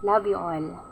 Love you all.